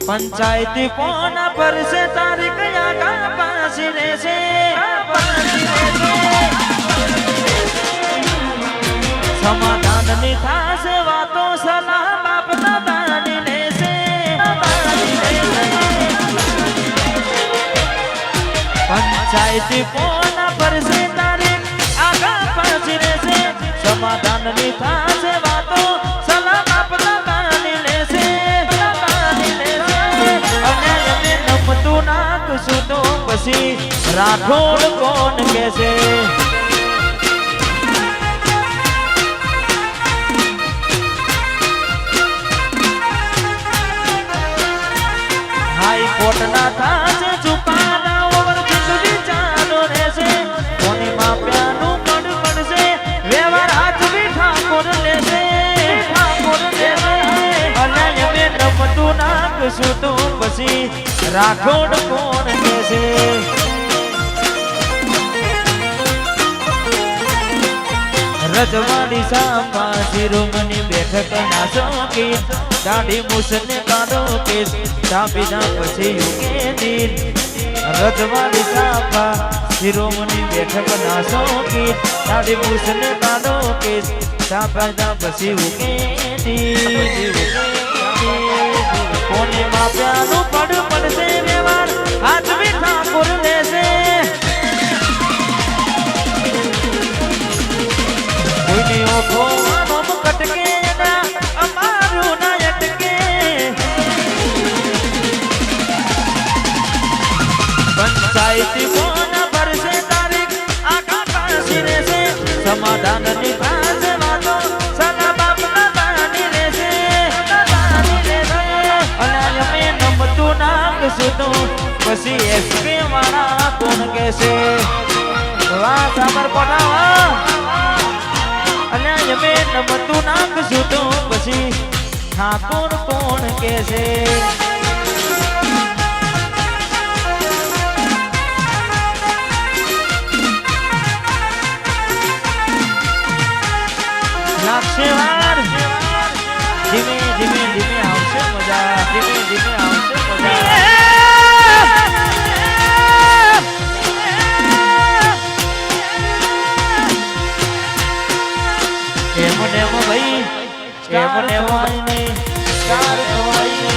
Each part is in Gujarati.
પંચાયતી ફોન પર છે કયા કા પાછી રહેશે પાછી રહેશે. સમાધાનની થાશે વાતો સલાહ બાપ દાદાની લેશે પંચાયતી ફોન પર છે તારીખ આગા પાછી રહેશે સમાધાનની થાશે રાઠોડ કોણ કહેશે? હાઈકોર્ટના થાજ ચુકાદા ઓવર જિંદગી ચાલુ રહેશે. કોની માપ્યાનું પડ પડશે? વ્યવહાર હાથવી ઠાકોર લેશે. ઠાકોર લેશે. અન્યાય મેં રમતું નાખશું તો પછી રાઠોડ કોણ કહેશે? રજવાડી સાપા શિરોમણી બેઠક ના શોખી દાઢી મૂસને કાઢો કેસ, ધાપી ધા પછી યુગે દિન રજવાડી સાપા શિરોમણી બેઠક ના શોખી દાઢી મૂસને કાઢો કેસ, ધાપી ધા પછી યુગે દિન કોને માપ્યાનું પડ પડશે વ્યવહાર? હાથ બી ઠાકોર પછી એસપી વાળા કોણ કેસે વાહ સાબર કોટા અમે નમતું નાખશું તો પછી ઠાકોર કોણ કે છે? લાગશે ધીમે ધીમે ધીમે આવશે મજા. ધીમે ધીમે ને એમ ભાઈ એમ ને એમ ચાર ખવાય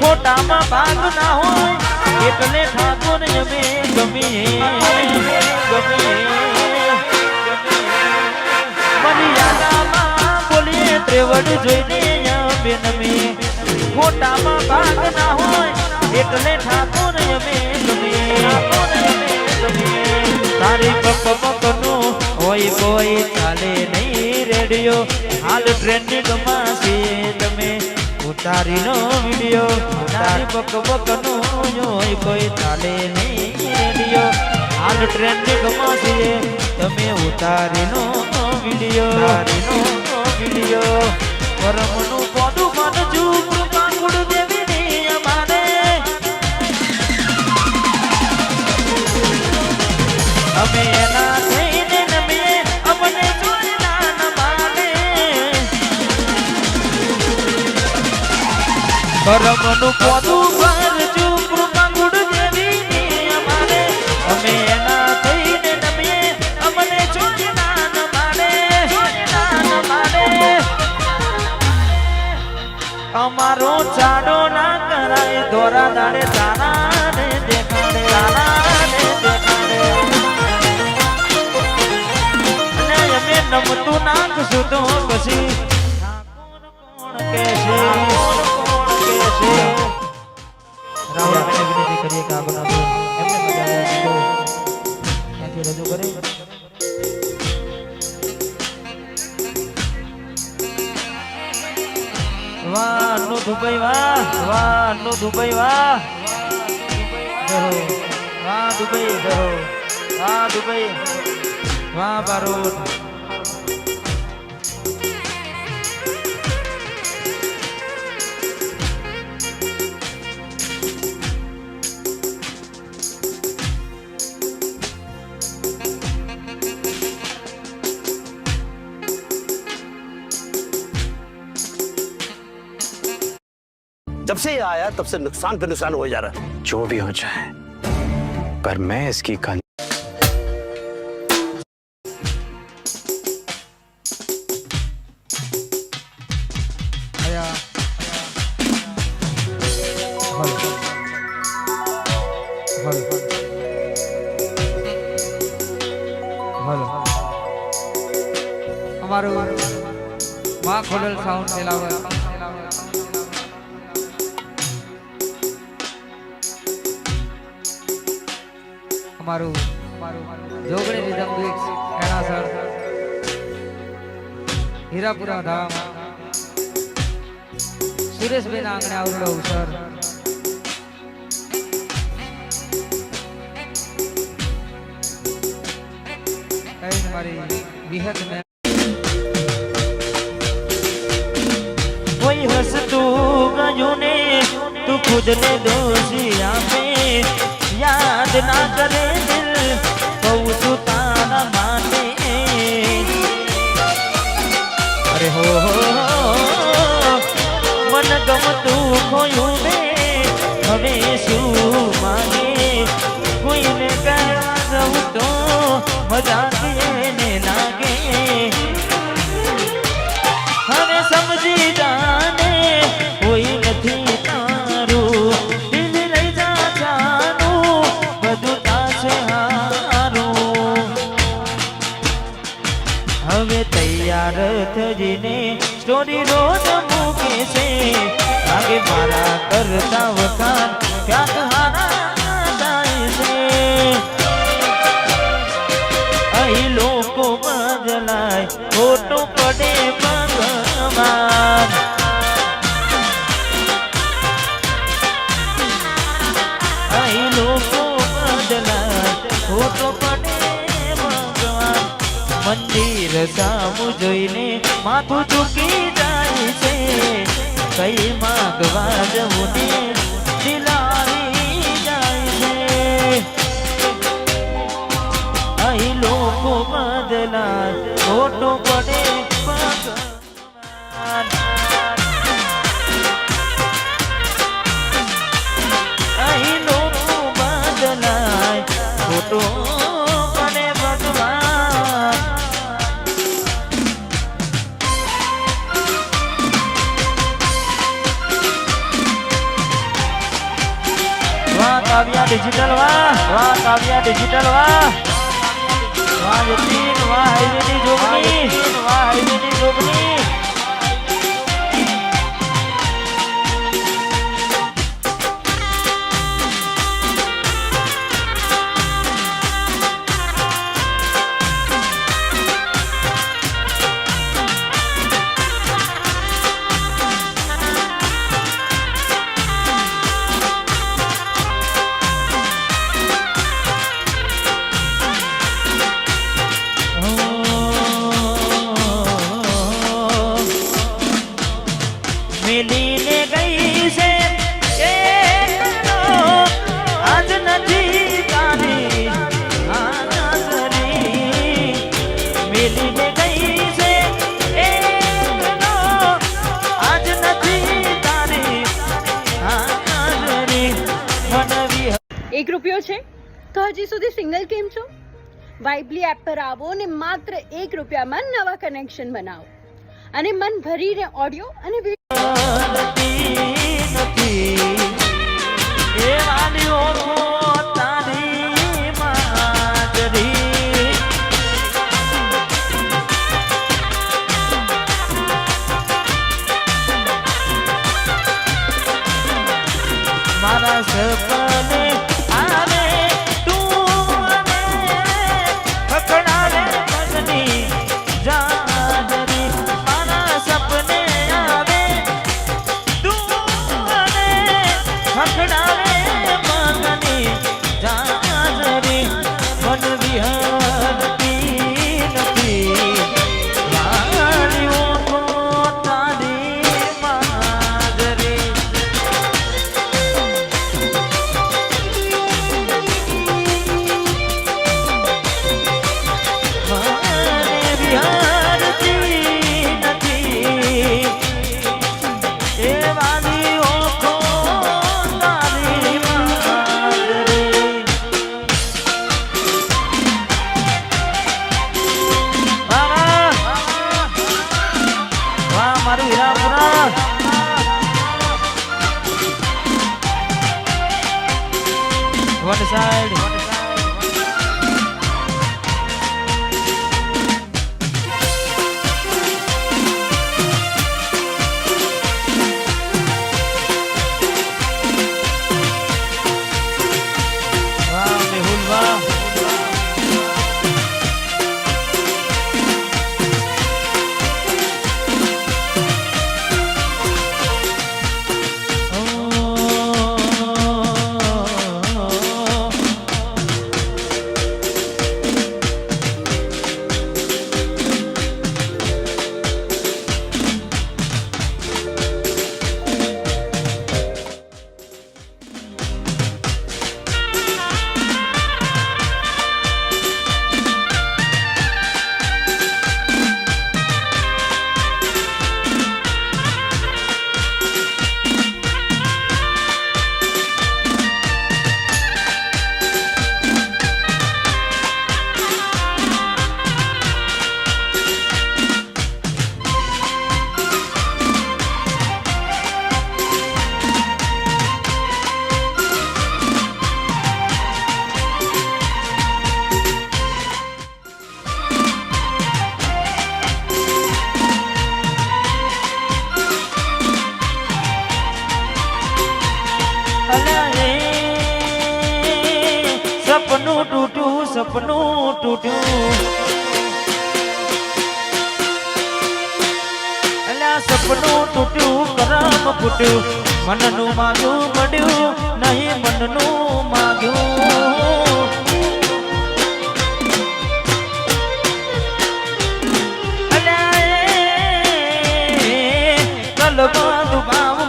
ખોટામાં ભાગ ના હોય, એટલે ઠાકોર અમે ગમીએ ગમીએ. બોલે ત્રેવડ જોઈને નમે ખોટામાં ભાગ ના હોય એટલે ઠાકોર અમે ગમીએ તારી પપ પપનું હોય કોઈ ચાલે નહીં રેડિયો. હાલ ટ્રેન્ડિંગમાં છે તમે. ઉતારીનો વિડિયો, તારી પક પકનું હોય કોઈ ચાલે નહીં રેડિયો. હાલ ટ્રેન્ડિંગમાં છે તમે ઉતારીનો વિડિયો. ઉતારીનો વિડિયો પરમનું પોડું માનજુ કૃપા ગુડ દેવીની અમારે કરમનું અમારો ચાડો ના કરાય. દોરા દાડે તારા દેખાડે તારા દેખાડે. અને અમે નમતું નાખશું તો પછી दुबई। वहाँ बारूद जब से आया तब से नुकसान पे नुकसान हो जा रहा है। जो भी हो जाए पर मैं इसकी कन અમારું માં ખોડલ સાઉન્ડ ચલાવે અમારું જોગણી રીધમ બ્રિક્સ એણાસર હીરાપુરા ધામ. સુરેશભાઈના આંગણે આવડો અવસર કઈ મારી વિહત મે કોઈ હસતું ગયું ને, તું ખુદ ને દોષી આપે. યાદ ના કરે ગમતું ખોયું ને હવે શું માગે કોઈને કહેવા જવું તો મજા એને લાગે હવે સમજી જાને કોઈ નથી તારું દિલ લઈ જા જાનું બધું હવે તૈયાર થઈને સ્ટોરી રોજ મારા કરતા વખાણ ક્યાંક હારા જાય છે. અહીં લોકો બદલાય, ખોટું પડે ભગવાન. અહીં લોકો બદલાય, ખોટું પડે ભગવાન. મંદિર સામું જોઈને માથું ચૂકી જાય છે. કઈ માગવા જવું ને? દિલાવી જાય અહીં લોકો બદલા ખોટું પડે. કાવ્યા ડિજિટલ વાહ વાહ કાવ્યા ડિજિટલ વાહ. વાહ, યતીન, વાહ હાઈવેની જોગની. વાહ હાઈવેની જોગણી મિલીને હજી સુધી સિંગલ કેમ છો? વાઇબલી એપ પર આવો અને માત્ર એક રૂપિયામાં નવા કનેક્શન બનાવો. અને મન ભરીને ઓડિયો અને વીડિયો મારું હીરાપુરા વલસાડ તૂટ્યું સપનું તૂટ્યું, કરમ ફૂટ્યું. મનનું માગ્યું મળ્યું નહીં મનનું માગ્યું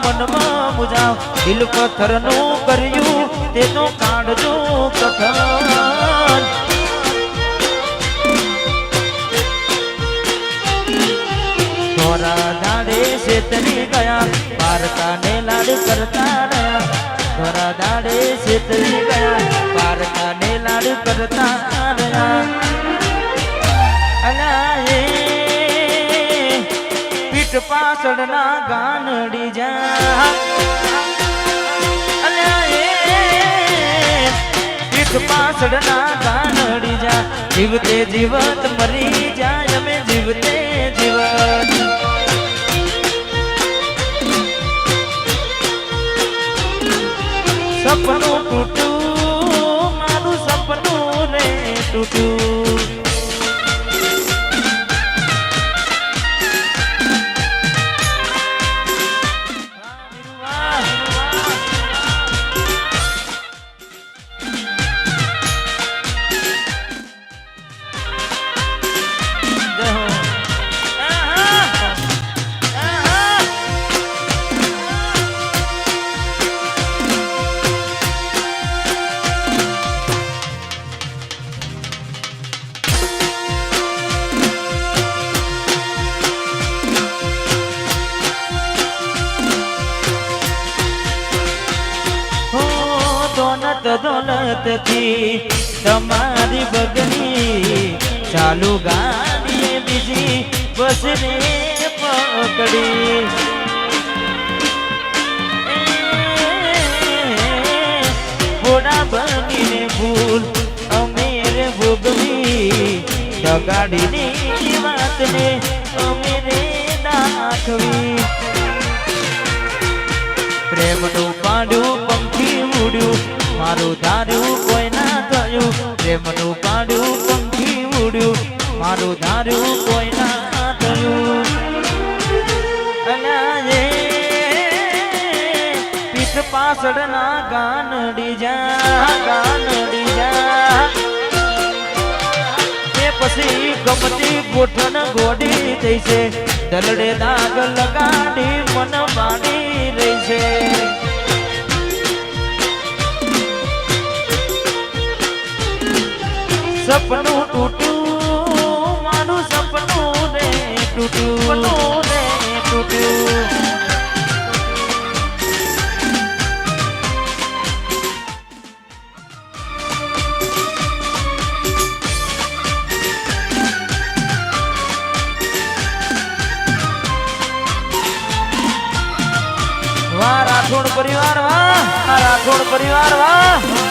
મનમાં મુજાવ. દિલ પથ્થરનું કર્યું, તેનું કાઢજો કથન. ગયા પારકાને લાડ કરતા રહ્યા થોડા દાડે શેતરી ગયા પારકાને લાડ કરતા રહ્યા અલા એ પીઠ પાછળના ગાનડી જા અલા એ પીઠ પાછળના ગાનડી જા જીવતે જીવત મરી જાય અમે જીવતે જીવત સપનું તૂટું મારું સપનું રે તૂટું. દોલત દોલત તમારી બગની ચાલુ ગાડીએ બીજી બસને પકડી. ઘોડા બનીને ભૂલ અમીર ભોગવી. ગાડીની વાતને અમે રે દાખવી. પ્રેમનું પાડું પંખી ઉડ્યું મારું ધાર્યું કોઈ ના થયું, પ્રેમનું પાડ્યું, પંખી ઉડ્યું. મારું ધાર્યું કોઈ ના થયું. પીઠ પાછળના ગાનડી જા ગાનડી જા. પછી ગમતી ગોઠણ ગોડી થઈ છે દલડે દાગ લગાડી મન માની રહી છે સપનું તૂટ્યું, મારું સપનું રે તૂટ્યું. રે તૂટ્યું વાહ, રાઠોડ પરિવાર, વાહ. રાઠોડ પરિવાર, વાહ.